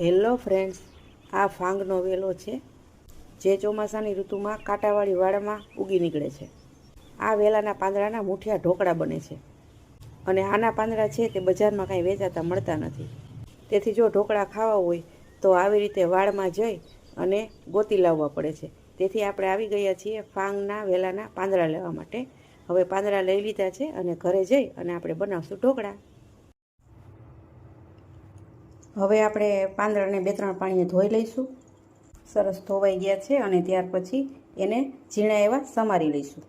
Hello friends આ ફાંગનો વેલો છે, જે ચોમાસાની ઋતુમાં કાંટાવાળી વાડામાં ઉગી નીકળે છે. આ વેલાના પાંદડાના મૂઠિયા ઢોકળા બને છે. અને આના પાંદડા છે તે બજારમાં કાંઈ વેચાતા મળતા નથી. તેથી જો ઢોકળા ખાવા હોય, તો આવી રીતે વાડમાં જઈ અને ગોતી લાવવા પડે છે. તેથી આપણે આવી ગયા છીએ ફાંગના વેલાના પાંદડા લેવા માટે. હવે પાંદડા લઈ લીધા છે અને ઘરે જઈ અને આપણે બનાવશું ઢોકળા. હવે આપણે પાંદડાને બે ત્રણ પાણીએ ધોઈ લઈશું. સરસ ધોવાઈ ગયા છે અને ત્યાર પછી એને ઝીણા એવા સમારી લઈશું.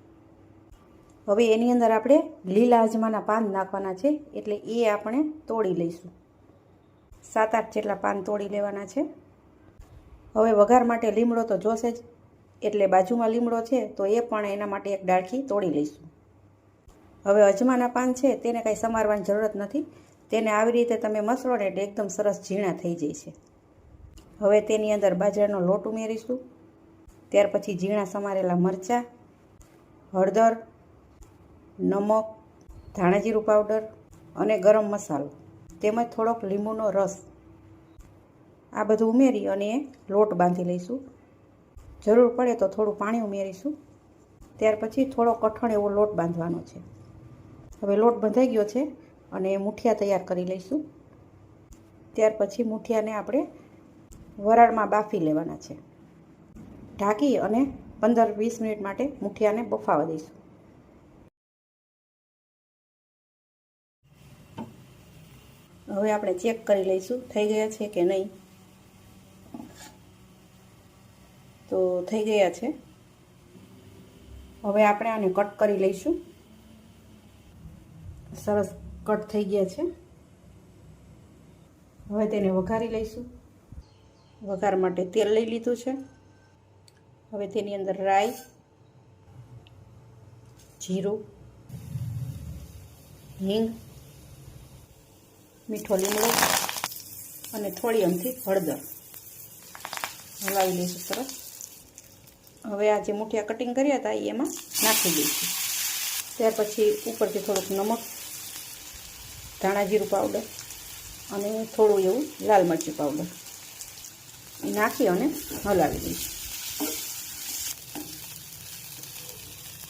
હવે એની અંદર આપણે લીલા અજમાના પાન નાખવાના છે એટલે એ આપણે તોડી લઈશું. સાત આઠ જેટલા પાન તોડી લેવાના છે. હવે વઘાર માટે લીમડો તો જોશે જ, એટલે બાજુમાં લીમડો છે તો એ પણ એના માટે એક ડાળખી તોડી લઈશું. હવે અજમાના પાન છે તેને કાંઈ સમારવાની જરૂરત નથી. તેને આવી રીતે તમે મસળો ને એટલે એકદમ સરસ ઝીણા થઈ જાય છે. હવે તેની અંદર બાજરાનો લોટ ઉમેરીશું. ત્યાર પછી ઝીણા સમારેલા મરચાં, હળદર, નમક, ધાણાજીરું પાવડર અને ગરમ મસાલો. તેમજ થોડોક લીંબુનો રસ. આ બધું ઉમેરી અને એ લોટ બાંધી લઈશું. જરૂર પડે તો થોડું પાણી ઉમેરીશું. ત્યાર પછી થોડો કઠણ એવો લોટ બાંધવાનો છે. હવે લોટ બંધાઈ ગયો છે. અને મુઠિયા તૈયાર કરી લઈશું. ત્યાર પછી મુઠિયાને આપણે વરાળમાં બાફી લેવાના છે. ઢાંકી અને પંદર વીસ મિનિટ માટે મુઠિયાને બફાવા દઈશું. હવે આપણે ચેક કરી લઈશું, થઈ ગયા છે કે નહીં? તો થઈ ગયા છે. હવે આપણે આને કટ કરી લઈશું. સરસ કટ થઈ ગયા છે. હવે તેને વઘારી લઈશું. વઘાર માટે તેલ લઈ લીધું છે. હવે તેની અંદર રાઈ, જીરું, હિંગ, મીઠો લીમડો અને થોડી અમથી હળદર. હલાવી લઈશું સરસ. હવે આ જે મૂઠિયા કટિંગ કર્યા હતા એ એમાં નાખી દઈશું. ત્યાર પછી ઉપરથી થોડુંક નમક ધાણા જીરું પાવડર અને થોડું એવું લાલ મરચું પાવડર એ નાખી અને હલાવી દઈશું.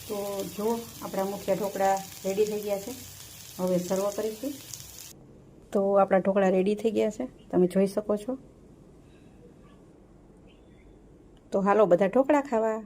તો જો આપણા મુખ્ય ઢોકળા રેડી થઈ ગયા છે, હવે સર્વ કરીશું. તો આપણા ઢોકળા રેડી થઈ ગયા છે, તમે જોઈ શકો છો. તો હાલો બધા ઢોકળા ખાવા.